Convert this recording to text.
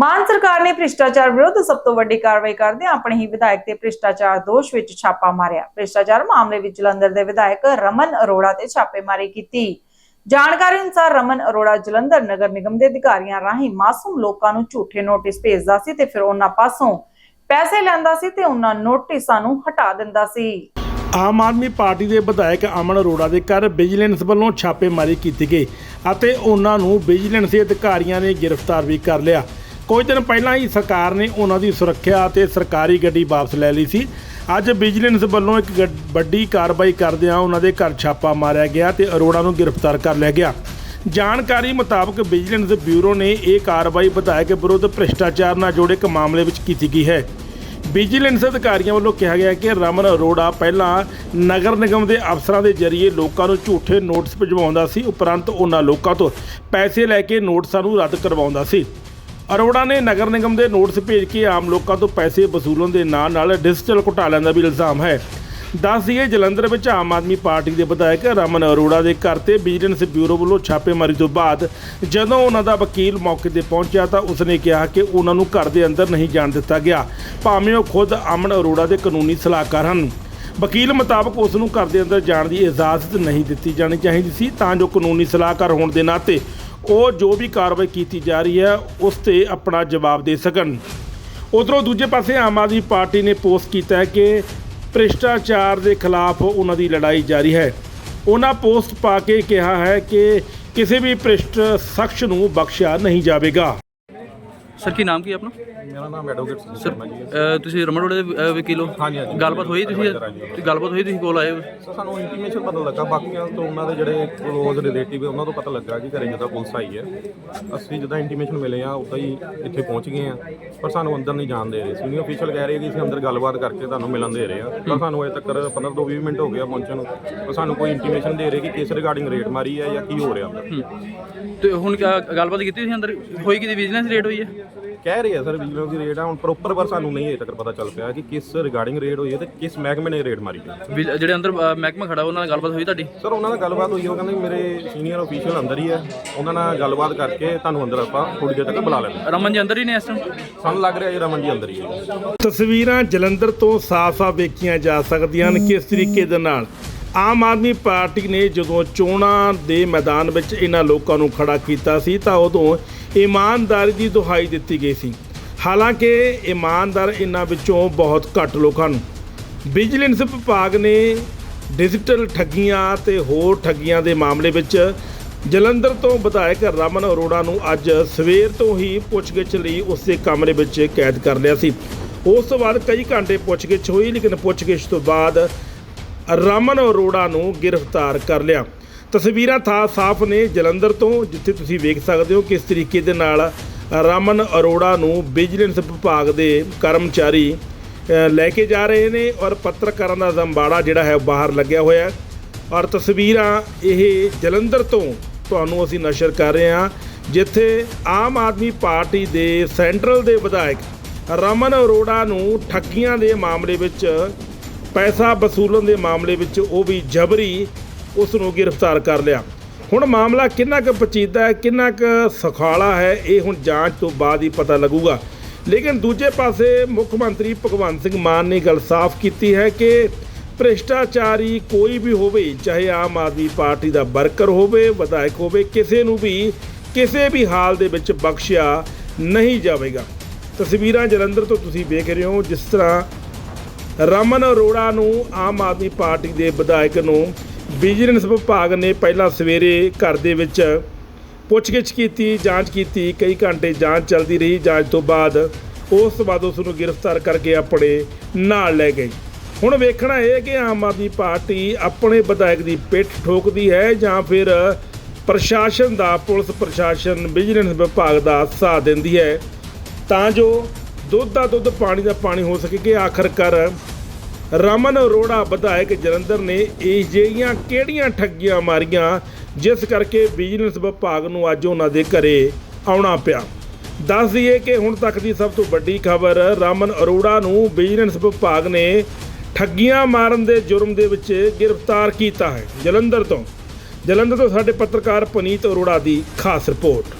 ਮਾਨ ਸਰਕਾਰ ਨੇ ਭ੍ਰਿਸ਼ਟਾਚਾਰ ਵਿਰੁੱਧ ਸਭ ਤੋਂ ਵੱਡੀ ਕਾਰਵਾਈ ਕਰਦੇ ਆਪਣੇ ਹੀ ਵਿਧਾਇਕ ਤੇ ਭ੍ਰਿਸ਼ਟਾਚਾਰ ਦੋਸ਼ ਵਿੱਚ ਛਾਪਾ ਮਾਰਿਆ। ਭ੍ਰਿਸ਼ਟਾਚਾਰ ਮਾਮਲੇ ਵਿੱਚ ਜਲੰਧਰ ਦੇ ਵਿਧਾਇਕ ਰਮਨ ਅਰੋੜਾ ਤੇ ਛਾਪੇਮਾਰੀ ਕੀਤੀ। ਜਾਣਕਾਰੀ ਅਨੁਸਾਰ ਰਮਨ ਅਰੋੜਾ ਜਲੰਧਰ ਨਗਰ ਨਿਗਮ ਦੇ ਅਧਿਕਾਰੀਆਂ ਰਾਹੀਂ ਮਾਸੂਮ ਲੋਕਾਂ ਨੂੰ ਝੂਠੇ ਨੋਟਿਸ ਭੇਜਦਾ ਸੀ ਤੇ ਫਿਰ ਉਹਨਾਂ ਪਾਸੋਂ ਪੈਸੇ ਲੈਂਦਾ ਸੀ ਤੇ ਉਹਨਾਂ ਨੋਟਿਸਾਂ ਨੂੰ ਹਟਾ ਦਿੰਦਾ ਸੀ। ਆਮ ਆਦਮੀ ਪਾਰਟੀ ਦੇ ਵਿਧਾਇਕ ਅਮਨ ਅਰੋੜਾ ਦੇ ਘਰ ਵਿਜੀਲੈਂਸ ਵੱਲੋਂ ਛਾਪੇਮਾਰੀ ਕੀਤੀ ਗਈ ਅਤੇ ਉਹਨਾਂ ਨੂੰ ਵਿਜੀਲੈਂਸ ਦੇ ਅਧਿਕਾਰੀਆਂ ਨੇ ਗ੍ਰਿਫਤਾਰ ਵੀ ਕਰ ਲਿਆ। ਕੁਝ ਦਿਨ ਪਹਿਲਾਂ ਹੀ ਸਰਕਾਰ ਨੇ ਉਹਨਾਂ ਦੀ ਸੁਰੱਖਿਆ ਅਤੇ ਸਰਕਾਰੀ ਗੱਡੀ ਵਾਪਸ ਲੈ ਲਈ ਸੀ। ਅੱਜ ਵਿਜੀਲੈਂਸ ਵੱਲੋਂ ਇੱਕ ਗੱਡ- ਵੱਡੀ ਕਾਰਵਾਈ ਕਰਦਿਆਂ ਉਹਨਾਂ ਦੇ ਘਰ ਛਾਪਾ ਮਾਰਿਆ ਗਿਆ ਤੇ ਅਰੋੜਾ ਨੂੰ ਗ੍ਰਿਫਤਾਰ ਕਰ ਲਿਆ ਗਿਆ। ਜਾਣਕਾਰੀ ਮੁਤਾਬਕ ਵਿਜੀਲੈਂਸ ਬਿਊਰੋ ਨੇ ਇਹ ਕਾਰਵਾਈ ਵਿਧਾਇਕ ਵਿਰੁੱਧ ਭ੍ਰਿਸ਼ਟਾਚਾਰ ਨਾਲ ਜੁੜੇ ਇੱਕ ਮਾਮਲੇ ਵਿੱਚ ਕੀਤੀ ਗਈ ਹੈ। ਵਿਜੀਲੈਂਸ ਅਧਿਕਾਰੀਆਂ ਵੱਲੋਂ ਕਿਹਾ ਗਿਆ ਕਿ ਰਮਨ ਅਰੋੜਾ ਪਹਿਲਾਂ ਨਗਰ ਨਿਗਮ ਦੇ ਅਫਸਰਾਂ ਦੇ ਜ਼ਰੀਏ ਲੋਕਾਂ ਨੂੰ ਝੂਠੇ ਨੋਟਿਸ ਭਿਜਵਾਉਂਦਾ ਸੀ, ਉਪਰੰਤ ਉਹਨਾਂ ਲੋਕਾਂ ਤੋਂ ਪੈਸੇ ਲੈ ਕੇ ਨੋਟਿਸਾਂ ਨੂੰ ਰੱਦ ਕਰਵਾਉਂਦਾ ਸੀ। ਅਰੋੜਾ ਨੇ ਨਗਰ ਨਿਗਮ ਦੇ ਨੋਟਿਸ ਭੇਜ ਕੇ ਆਮ ਲੋਕਾਂ ਤੋਂ ਪੈਸੇ ਵਸੂਲਣ ਦੇ ਨਾਂ ਨਾਲ ਡਿਜੀਟਲ ਘੁਟਾਲਿਆਂ ਦਾ ਵੀ ਇਲਜ਼ਾਮ ਹੈ। ਦੱਸ ਦਈਏ, ਜਲੰਧਰ ਵਿੱਚ ਆਮ ਆਦਮੀ ਪਾਰਟੀ ਦੇ ਵਿਧਾਇਕ ਰਮਨ ਅਰੋੜਾ ਦੇ ਘਰ ਤੇ ਵਿਜੀਲੈਂਸ ਬਿਊਰੋ ਵੱਲੋਂ ਛਾਪੇਮਾਰੀ ਤੋਂ ਬਾਅਦ ਜਦੋਂ ਉਹਨਾਂ ਦਾ ਵਕੀਲ ਮੌਕੇ ਤੇ ਪਹੁੰਚਿਆ ਤਾਂ ਉਸਨੇ ਕਿਹਾ ਕਿ ਉਹਨਾਂ ਨੂੰ ਘਰ ਦੇ ਅੰਦਰ ਨਹੀਂ ਜਾਣ ਦਿੱਤਾ ਗਿਆ। ਭਾਵੇਂ ਉਹ ਖੁਦ ਅਮਨ ਅਰੋੜਾ ਦੇ ਕਾਨੂੰਨੀ ਸਲਾਹਕਾਰ ਹਨ। ਵਕੀਲ ਮੁਤਾਬਕ ਉਸ ਨੂੰ ਘਰ ਦੇ ਅੰਦਰ ਜਾਣ ਦੀ ਇਜਾਜ਼ਤ ਨਹੀਂ ਦਿੱਤੀ ਜਾਣੀ ਚਾਹੀਦੀ ਸੀ, ਤਾਂ ਜੋ ਕਾਨੂੰਨੀ ਸਲਾਹਕਾਰ ਹੋਣ ਦੇ ਨਾਤੇ ਉਹ ਜੋ ਵੀ ਕਾਰਵਾਈ ਕੀਤੀ ਜਾ ਰਹੀ ਹੈ, ਉਸ ਤੇ ਆਪਣਾ ਜਵਾਬ ਦੇ ਸਕਣ। ਉਧਰੋਂ ਦੂਜੇ ਪਾਸੇ ਆਮ ਆਦਮੀ ਪਾਰਟੀ ਨੇ ਪੋਸਟ ਕੀਤਾ ਹੈ ਕਿ ਭ੍ਰਿਸ਼ਟਾਚਾਰ ਦੇ ਖਿਲਾਫ ਉਹਨਾਂ ਦੀ ਲੜਾਈ ਜਾਰੀ ਹੈ। ਉਹਨਾਂ ਪੋਸਟ ਪਾ ਕੇ ਕਿਹਾ ਹੈ ਕਿ ਕਿਸੇ ਵੀ ਭ੍ਰਿਸ਼ਟ ਸ਼ਖਸ ਨੂੰ ਬਖਸ਼ਿਆ ਨਹੀਂ ਜਾਵੇਗਾ। ਸਰ ਕੀ ਨਾਮ ਕੀ ਆਪਣਾ? ਮੇਰਾ ਨਾਮ ਐਡਵੋਕੇਟ ਸਰ ਸ਼ਰਮਾ ਜੀ ਹੈ। ਅਹ ਤੁਸੀਂ ਰਮਨ ਰੋਡ ਦੇ ਅਹ, ਵਕੀਲ ਹੋ? ਹਾਂਜੀ, ਹਾਂਜੀ। ਗੱਲਬਾਤ ਹੋਈ ਤੁਸੀਂ? ਹਾਂਜੀ। ਗੱਲਬਾਤ ਹੋਈ ਤੁਸੀਂ ਕੋਲ ਆਏ ਹੋ? ਸੋ ਸਾਨੂੰ ਇੰਟੀਮੇਸ਼ਨ ਪਤਾ ਲੱਗਾ ਬਾਕੀਆਂ ਤੋਂ ਉਹਨਾਂ ਦੇ ਜਿਹੜੇ ਕਲੋਜ਼ ਰਿਲੇਟਿਵ ਉਹਨਾਂ ਤੋਂ ਪਤਾ ਲੱਗਾ ਕਿ ਘਰੇ ਜਦੋਂ ਪੁਲਿਸ ਆਈ ਹੈ। ਅਸੀਂ ਜਦੋਂ ਇੰਟੀਮੇਸ਼ਨ ਮਿਲੇ ਆ ਉਦਾਂ ਹੀ ਇੱਥੇ ਪਹੁੰਚ ਗਏ ਆ। ਪਰ ਸਾਨੂੰ ਅੰਦਰ ਨਹੀਂ ਜਾਣ ਦੇ ਰਹੇ। ਸੀਨੀਅਰ ਅਫੀਸ਼ੀਅਲ ਕਹਿ ਰਹੇ ਕਿ ਅਸੀਂ ਅੰਦਰ ਗੱਲਬਾਤ ਕਰਕੇ ਤੁਹਾਨੂੰ ਮਿਲਣ ਦੇ ਰਹੇ ਆ। ਪਰ ਸਾਨੂੰ ਅਜੇ ਤੱਕ 15 ਤੋਂ 20 ਮਿੰਟ ਹੋ ਗਿਆ ਪਹੁੰਚਣ ਨੂੰ। ਪਰ ਸਾਨੂੰ ਕੋਈ ਇੰਟੀਮੇਸ਼ਨ ਦੇ ਰਹੇ ਕਿ ਕਿਸ ਰਿਗਾਰਡਿੰਗ ਰੇਟ ਮਾਰੀ ਹੈ ਜਾਂ ਕੀ ਹੋ ਰਿਹਾ। ਅੰਦਰ ਤੇ ਹੁਣ ਕਿਆ ਗੱਲਬਾਤ ਕੀਤੀ ਤੁਸੀਂ ਅੰਦਰ? ਹੋਈ ਕਿਤੇ ਵਿਜੀਲੈਂਸ ਰੇਟ ਹੋਈ ਹੈ? ਕਹਿ ਰਹੇ ਆ ਸਰ ਵਿਜੀਲੈਂਸ ਦੀ ਰੇਟ ਆ ਹੁਣ ਪ੍ਰੋਪਰ ਪਰ ਸਾਨੂੰ ਨਹੀਂ ਅਜੇ ਤੱਕ ਪਤਾ ਚੱਲ ਪਿਆ ਕਿ ਕਿਸ ਰਿਗਾਰਡਿੰਗ ਰੇਟ ਹੋਈ ਹੈ ਤੇ ਕਿਸ ਮਹਿਕਮੇ ਨੇ ਰੇਟ ਮਾਰੀ ਹੈ। ਵਿਜ- ਜਿਹੜੇ ਅੰਦਰ ਮਹਿਕਮਾ ਖੜਾ ਉਹਨਾਂ ਨਾਲ ਗੱਲਬਾਤ ਹੋਈ ਤੁਹਾਡੀ? ਸਰ ਉਹਨਾਂ ਨਾਲ ਗੱਲਬਾਤ ਹੋਈ ਉਹ ਕਹਿੰਦੇ ਮੇਰੇ ਸੀਨੀਅਰ ਅਫੀਸ਼ੀਅਲ ਅੰਦਰ ਹੀ ਹੈ ਉਹਨਾਂ ਨਾਲ ਗੱਲਬਾਤ ਕਰਕੇ ਤੁਹਾਨੂੰ ਅੰਦਰ ਆਪਾਂ ਥੋੜੀ ਦੇਰ ਤੱਕ ਬੁਲਾ ਲੈਂਦੇ ਰਮਨ ਜੀ ਅੰਦਰ ਹੀ ਨੇ ਇਸ ਟਾਈਮ ਸਾਨੂੰ ਲੱਗ ਰਿਹਾ ਜੀ ਰਮਨ ਜੀ ਅੰਦਰ ਹੀ ਹੈ। ਤਸਵੀਰਾਂ ਜਲੰਧਰ ਤੋਂ ਸਾਫ਼-ਸਾਫ਼ ਵੇਖੀਆਂ ਜਾ ਸਕਦੀਆਂ ਹਨ ਕਿਸ ਤਰੀਕੇ ਦੇ ਨਾਲ? ਆਮ ਆਦਮੀ ਪਾਰਟੀ ਨੇ ਜਦੋਂ ਚੋਣਾਂ ਦੇ ਮੈਦਾਨ ਵਿੱਚ ਇਹਨਾਂ ਲੋਕਾਂ ਨੂੰ ਖੜਾ ਕੀਤਾ ਸੀ ਤਾਂ ਉਦੋਂ ਇਮਾਨਦਾਰੀ ਦੀ ਦੁਹਾਈ ਦਿੱਤੀ ਗਈ ਸੀ। ਹਾਲਾਂਕਿ ਇਮਾਨਦਾਰ ਇਹਨਾਂ ਵਿੱਚੋਂ ਬਹੁਤ ਘੱਟ ਲੋਕਾਂ ਨੂੰ। ਵਿਜੀਲੈਂਸ ਵਿਭਾਗ ਨੇ ਡਿਜੀਟਲ ਠੱਗੀਆਂ ਤੇ ਹੋਰ ਠੱਗੀਆਂ ਦੇ ਮਾਮਲੇ ਵਿੱਚ ਜਲੰਧਰ ਤੋਂ ਵਿਧਾਇਕ ਰਮਨ ਅਰੋੜਾ ਨੂੰ ਅੱਜ ਸਵੇਰ ਤੋਂ ਹੀ ਪੁੱਛਗਿੱਛ ਲਈ ਉਸੇ ਕਮਰੇ ਵਿੱਚ ਕੈਦ ਕਰ ਲਿਆ ਸੀ। ਉਸ ਤੋਂ ਬਾਅਦ ਕਈ ਘੰਟੇ ਪੁੱਛਗਿੱਛ ਹੋਈ, ਲੇਕਿਨ ਪੁੱਛਗਿੱਛ ਤੋਂ ਬਾਅਦ ਰਮਨ ਅਰੋੜਾ ਨੂੰ ਗ੍ਰਿਫਤਾਰ ਕਰ ਲਿਆ। ਤਸਵੀਰਾਂ ਥਾ ਸਾਫ਼ ਨੇ ਜਲੰਧਰ ਤੋਂ, ਜਿੱਥੇ ਤੁਸੀਂ ਵੇਖ ਸਕਦੇ ਹੋ ਕਿਸ ਤਰੀਕੇ ਦੇ ਨਾਲ ਰਮਨ ਅਰੋੜਾ ਨੂੰ ਵਿਜੀਲੈਂਸ ਵਿਭਾਗ ਦੇ ਕਰਮਚਾਰੀ ਲੈ ਕੇ ਜਾ ਰਹੇ ਨੇ ਔਰ ਪੱਤਰਕਾਰਾਂ ਦਾ ਜ਼ੰਬਾੜਾ ਜਿਹੜਾ ਹੈ ਬਾਹਰ ਲੱਗਿਆ ਹੋਇਆ ਹੈ। ਔਰ ਤਸਵੀਰਾਂ ਇਹ ਜਲੰਧਰ ਤੋਂ ਤੁਹਾਨੂੰ ਅਸੀਂ ਨਸ਼ਰ ਕਰ ਰਹੇ ਹਾਂ, ਜਿੱਥੇ ਆਮ ਆਦਮੀ ਪਾਰਟੀ ਦੇ ਸੈਂਟਰਲ ਦੇ ਵਿਧਾਇਕ ਰਮਨ ਅਰੋੜਾ ਨੂੰ ਠੱਗੀਆਂ ਦੇ ਮਾਮਲੇ ਵਿੱਚ ਪੈਸਾ ਵਸੂਲਣ ਦੇ ਮਾਮਲੇ ਵਿੱਚ ਉਹ ਵੀ ਜਬਰੀ ਉਸ ਨੂੰ ਗ੍ਰਿਫਤਾਰ ਕਰ ਲਿਆ। ਹੁਣ ਮਾਮਲਾ ਕਿੰਨਾ ਕੁ ਪਚੀਦਾ ਹੈ, ਕਿੰਨਾ ਕੁ ਸੁਖਾਲਾ ਹੈ, ਇਹ ਹੁਣ ਜਾਂਚ ਤੋਂ ਬਾਅਦ ਹੀ ਪਤਾ ਲੱਗੂਗਾ। ਲੇਕਿਨ ਦੂਜੇ ਪਾਸੇ ਮੁੱਖ ਮੰਤਰੀ ਭਗਵੰਤ ਸਿੰਘ ਮਾਨ ਨੇ ਗੱਲ ਸਾਫ਼ ਕੀਤੀ ਹੈ ਕਿ ਭ੍ਰਿਸ਼ਟਾਚਾਰੀ ਕੋਈ ਵੀ ਹੋਵੇ, ਚਾਹੇ ਆਮ ਆਦਮੀ ਪਾਰਟੀ ਦਾ ਵਰਕਰ ਹੋਵੇ, ਵਿਧਾਇਕ ਹੋਵੇ, ਕਿਸੇ ਨੂੰ ਵੀ, ਕਿਸੇ ਵੀ ਹਾਲ ਦੇ ਵਿੱਚ ਬਖਸ਼ਿਆ ਨਹੀਂ ਜਾਵੇਗਾ। ਤਸਵੀਰਾਂ ਜਲੰਧਰ ਤੋਂ ਤੁਸੀਂ ਵੇਖ ਰਹੇ ਹੋ, ਜਿਸ ਤਰ੍ਹਾਂ ਰਮਨ ਅਰੋੜਾ ਨੂੰ ਆਮ ਆਦਮੀ ਪਾਰਟੀ ਦੇ ਵਿਧਾਇਕ ਨੂੰ ਵਿਜੀਲੈਂਸ ਵਿਭਾਗ ਨੇ ਪਹਿਲਾਂ ਸਵੇਰੇ ਘਰ ਦੇ ਵਿੱਚ ਪੁੱਛਗਿੱਛ ਕੀਤੀ, ਜਾਂਚ ਕੀਤੀ, ਕਈ ਘੰਟੇ ਜਾਂਚ ਚੱਲਦੀ ਰਹੀ, ਜਾਂਚ ਤੋਂ ਬਾਅਦ ਉਸ ਤੋਂ ਬਾਅਦ ਉਸ ਨੂੰ ਗ੍ਰਿਫਤਾਰ ਕਰਕੇ ਆਪਣੇ ਨਾਲ ਲੈ ਗਏ। ਹੁਣ ਵੇਖਣਾ ਇਹ ਹੈ ਕਿ ਆਮ ਆਦਮੀ ਪਾਰਟੀ ਆਪਣੇ ਵਿਧਾਇਕ ਦੀ ਪਿੱਠ ਠੋਕਦੀ ਹੈ ਜਾਂ ਫਿਰ ਪ੍ਰਸ਼ਾਸਨ ਦਾ, ਪੁਲਿਸ ਪ੍ਰਸ਼ਾਸਨ ਵਿਜੀਲੈਂਸ ਵਿਭਾਗ ਦਾ ਸਾਥ ਦਿੰਦੀ ਹੈ ਤਾਂ ਜੋ ਦੁੱਧ ਦਾ ਦੁੱਧ, ਪਾਣੀ ਦਾ ਪਾਣੀ ਹੋ ਸਕੇ ਕਿ ਆਖਰਕਾਰ ਰਮਨ ਅਰੋੜਾ ਵਿਧਾਇਕ ਜਲੰਧਰ ਨੇ ਇਹ ਜਿਹੀਆਂ ਕਿਹੜੀਆਂ ਠੱਗੀਆਂ ਮਾਰੀਆਂ, ਜਿਸ ਕਰਕੇ ਵਿਜੀਲੈਂਸ ਵਿਭਾਗ ਨੂੰ ਅੱਜ ਉਹਨਾਂ ਦੇ ਘਰੇ ਆਉਣਾ ਪਿਆ। ਦੱਸ ਦਈਏ ਕਿ ਹੁਣ ਤੱਕ ਦੀ ਸਭ ਤੋਂ ਵੱਡੀ ਖਬਰ, ਰਮਨ ਅਰੋੜਾ ਨੂੰ ਵਿਜੀਲੈਂਸ ਵਿਭਾਗ ਨੇ ਠੱਗੀਆਂ ਮਾਰਨ ਦੇ ਜੁਰਮ ਦੇ ਵਿੱਚ ਗ੍ਰਿਫਤਾਰ ਕੀਤਾ ਹੈ ਜਲੰਧਰ ਤੋਂ। ਜਲੰਧਰ ਤੋਂ ਸਾਡੇ ਪੱਤਰਕਾਰ ਪਨੀਤ ਅਰੋੜਾ ਦੀ ਖਾਸ ਰਿਪੋਰਟ।